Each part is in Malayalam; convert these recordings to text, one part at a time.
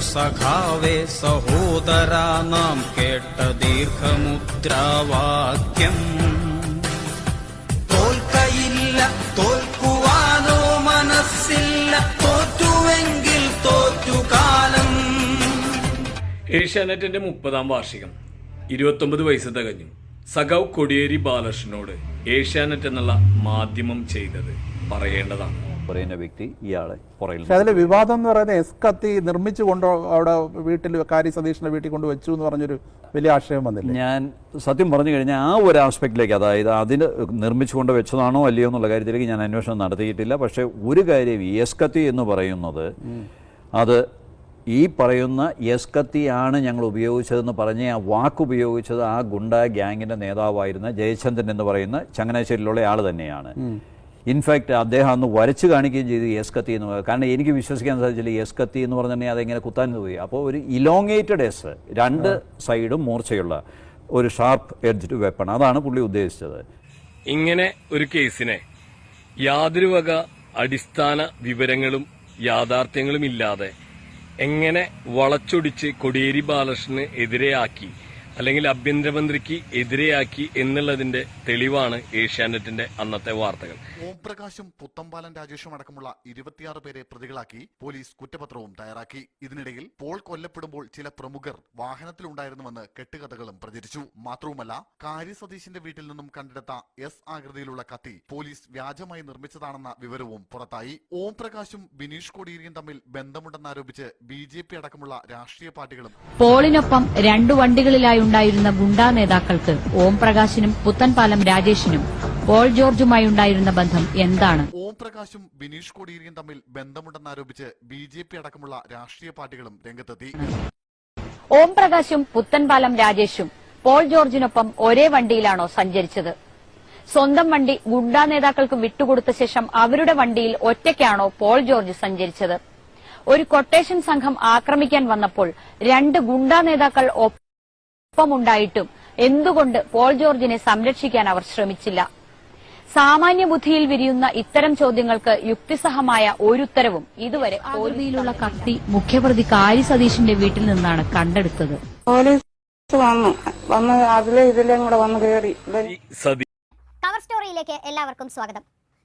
സഖാവേ സഹോദരാ നാം കേട്ട ദീർഘമുദ്രാവാക്യം. തോൽക്കയില്ല തോൽക്കുവാനോ മനസ്സില്ല തോറ്റുവെങ്കിൽ തോറ്റുകാലം. ഏഷ്യാനെറ്റിന്റെ മുപ്പതാം വാർഷികം ഇരുപത്തൊമ്പത് വയസ്സ് തികഞ്ഞു. സഖാവ് കൊടിയേരി ബാലകൃഷ്ണനോട് ഏഷ്യാനെറ്റ് എന്നുള്ള മാധ്യമം ചെയ്തത് പറയേണ്ടതാണ്. പറയുന്ന വ്യക്തി ഇയാളെ പുറകിൽ പക്ഷെ അതിലെ വിവാദം എന്ന് പറയുന്നത് എസ് കത്തി നിർമ്മിച്ചു കൊണ്ടോ അവിടെ വീട്ടിൽ കാരി സതീഷിന്റെ വീട്ടിൽ കൊണ്ട് വെച്ചു എന്ന് പറഞ്ഞൊരു വലിയ ആശയം വന്നില്ല? ഞാൻ സത്യം പറഞ്ഞു കഴിഞ്ഞാൽ ആ ഒരു ആസ്പെക്റ്റിലേക്ക് അതായത് അതിന് നിർമ്മിച്ചുകൊണ്ട് വെച്ചതാണോ അല്ലയോ എന്നുള്ള കാര്യത്തിലേക്ക് ഞാൻ അന്വേഷണം നടത്തിയിട്ടില്ല. പക്ഷേ ഒരു കാര്യം എസ് കത്തി എന്ന് പറയുന്നത് അത് ഈ പറയുന്ന എസ് കത്തിയാണ് ഞങ്ങൾ ഉപയോഗിച്ചതെന്ന് പറഞ്ഞ് ആ വാക്ക് ഉപയോഗിച്ചത് ആ ഗുണ്ട ഗ്യാങ്ങിന്റെ നേതാവായിരുന്ന ജയചന്ദ്രൻ എന്ന് പറയുന്ന ചങ്ങനാശ്ശേരിയിലുള്ള ആൾ തന്നെയാണ്. ഇൻഫാക്റ്റ് അദ്ദേഹം അന്ന് വരച്ച് കാണിക്കുകയും ചെയ്തു എസ് കത്തി എന്ന് പറയുന്നത് കാരണം എനിക്ക് വിശ്വസിക്കാൻ സാധിച്ചില്ല എസ് കത്തി എന്ന് പറഞ്ഞിട്ടുണ്ടെങ്കിൽ അതെങ്ങനെ കുത്താൻ പോയി. അപ്പോൾ ഒരു ഇലോങ്ങേറ്റഡ് എസ് രണ്ട് സൈഡും മൂർച്ചയുള്ള ഒരു ഷാർപ്പ് എഡ്ജ്ഡ് വെപ്പൺ അതാണ് പുള്ളി ഉദ്ദേശിച്ചത്. ഇങ്ങനെ ഒരു കേസിനെ യാതൊരു വക അടിസ്ഥാന വിവരങ്ങളും യാഥാർത്ഥ്യങ്ങളും ഇല്ലാതെ എങ്ങനെ വളച്ചൊടിച്ച് കൊടിയേരി ബാലകൃഷ്ണന് എതിരെയാക്കി അല്ലെങ്കിൽ ആഭ്യന്തരമന്ത്രിക്ക് എതിരെയാക്കി എന്നുള്ളതിന്റെ തെളിവാണ് ഏഷ്യാനെറ്റിന്റെ അന്നത്തെ വാർത്തകൾ. ഓംപ്രകാശും പുത്തമ്പാലൻ രാജേഷും അടക്കമുള്ള ഇരുപത്തിയാറ് പേരെ പ്രതികളാക്കി പോലീസ് കുറ്റപത്രവും തയ്യാറാക്കി. ഇതിനിടയിൽ പോൾ കൊല്ലപ്പെടുമ്പോൾ ചില പ്രമുഖർ വാഹനത്തിലുണ്ടായിരുന്നുവെന്ന് കെട്ടുകഥകളും പ്രചരിച്ചു. മാത്രവുമല്ല കാരി സതീശിന്റെ വീട്ടിൽ നിന്നും കണ്ടെടുത്ത എസ് ആകൃതിയിലുള്ള കത്തി പോലീസ് വ്യാജമായി നിർമ്മിച്ചതാണെന്ന വിവരവും പുറത്തായി. ഓംപ്രകാശും ബിനീഷ് കോടിയേരിയും തമ്മിൽ ബന്ധമുണ്ടെന്നാരോപിച്ച് ബി ജെ പി അടക്കമുള്ള രാഷ്ട്രീയ പാർട്ടികളും പോളിനൊപ്പം രണ്ടു വണ്ടികളിലായി ഉണ്ടായിരുന്ന ഗുണ്ടാ നേതാക്കൾക്ക് ഓം പ്രകാശിനും പുത്തൻപാലം രാജേഷിനും പോൾ ജോർജുമായി ഉണ്ടായിരുന്ന ബന്ധം എന്താണ്? ഓംപ്രകാശും ബിനീഷ് കോടിയേരിയും തമ്മിൽ ബന്ധമുണ്ടെന്നാരോപിച്ച് ബി ജെ പി അടക്കമുള്ള രാഷ്ട്രീയ പാർട്ടികളും രംഗത്തെത്തി. ഓംപ്രകാശും പുത്തൻപാലം രാജേഷും പോൾ ജോർജിനൊപ്പം ഒരേ വണ്ടിയിലാണോ സഞ്ചരിച്ചത്? സ്വന്തം വണ്ടി ഗുണ്ടാ നേതാക്കൾക്ക് വിട്ടുകൊടുത്ത ശേഷം അവരുടെ വണ്ടിയിൽ ഒറ്റയ്ക്കാണോ പോൾ ജോർജ് സഞ്ചരിച്ചത്? ഒരു കൊട്ടേഷൻ സംഘം ആക്രമിക്കാൻ വന്നപ്പോൾ രണ്ട് ഗുണ്ടാ നേതാക്കൾ ഒപ്പമുണ്ടായിട്ടും എന്തുകൊണ്ട് പോൾ ജോർജിനെ സംരക്ഷിക്കാൻ അവർ ശ്രമിച്ചില്ല? സാമാന്യ ബുദ്ധിയിൽ വിരിയുന്ന ഇത്തരം ചോദ്യങ്ങൾക്ക് യുക്തിസഹമായ ഒരുത്തരവും ഇതുവരെ ഓർമ്മയിലുള്ള കത്തി മുഖ്യപ്രതി കാരി സതീഷിന്റെ വീട്ടിൽ നിന്നാണ് കണ്ടെടുത്തത്. പോലീസ് വന്നു. വന്ന് അതിലെ ഇതിലേം കൂടെ വന്ന് കയറി കവർ സ്റ്റോറിയിലേക്ക് എല്ലാവർക്കും സ്വാഗതം.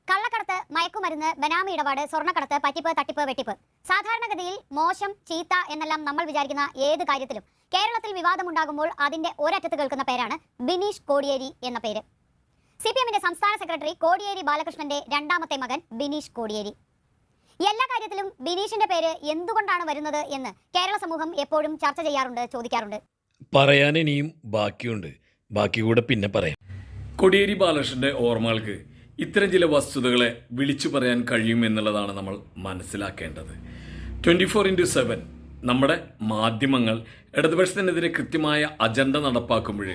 കള്ളക്കടത്ത് മയക്കുമരുന്ന് ബനാമി ഇടപാട് സ്വർണക്കടത്ത് പറ്റിപ്പ് തട്ടിപ്പ് വെട്ടിപ്പ്. സാധാരണഗതിയിൽ മോശം ചീത്ത എന്നെല്ലാം നമ്മൾ വിചാരിക്കുന്ന ഏത് കാര്യത്തിലും കേരളത്തിൽ വിവാദമുണ്ടാകുമ്പോൾ അതിന്റെ ഒരറ്റത്ത് കേൾക്കുന്ന പേരാണ് ബിനീഷ് കോടിയേരി എന്ന പേര്. സി പി എമ്മിന്റെ സംസ്ഥാന സെക്രട്ടറി കോടിയേരി ബാലകൃഷ്ണന്റെ രണ്ടാമത്തെ മകൻ ബിനീഷ് കോടിയേരി. എല്ലാ കാര്യത്തിലും ബിനീഷിന്റെ പേര് എന്തുകൊണ്ടാണ് വരുന്നത് എന്ന് കേരള സമൂഹം എപ്പോഴും ചർച്ച ചെയ്യാറുണ്ട് ചോദിക്കാറുണ്ട്. പറയാൻ ഇനിയും ബാക്കിയുണ്ട്. ബാക്കി കൂടെ പിന്നെ പറയാം. കോടിയേരി ബാലകൃഷ്ണന്റെ ഓർമ്മകൾക്ക് ഇത്തരം ചില വസ്തുതകളെ വിളിച്ചു പറയാൻ കഴിയും എന്നുള്ളതാണ് നമ്മൾ മനസ്സിലാക്കേണ്ടത്. ട്വന്റി ഫോർ ഇന്റു സെവൻ നമ്മുടെ മാധ്യമങ്ങൾ ഇടതുപക്ഷത്തിനെതിരെ കൃത്യമായ അജണ്ട നടപ്പാക്കുമ്പോൾ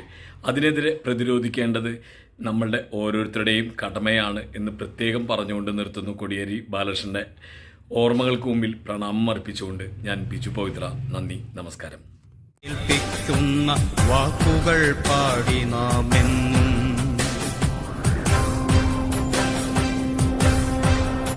അതിനെതിരെ പ്രതിരോധിക്കേണ്ടത് നമ്മളുടെ ഓരോരുത്തരുടെയും കടമയാണ് എന്ന് പ്രത്യേകം പറഞ്ഞുകൊണ്ട് നിർത്തുന്നു കൊടിയേരി ബാലകൃഷ്ണന്റെ ഓർമ്മകൾക്ക് മുമ്പിൽ പ്രണാമം അർപ്പിച്ചുകൊണ്ട് ഞാൻ ബിജു പവിത്ര. നന്ദി നമസ്കാരം. വാക്കുകൾ പാടി നാം എന്നും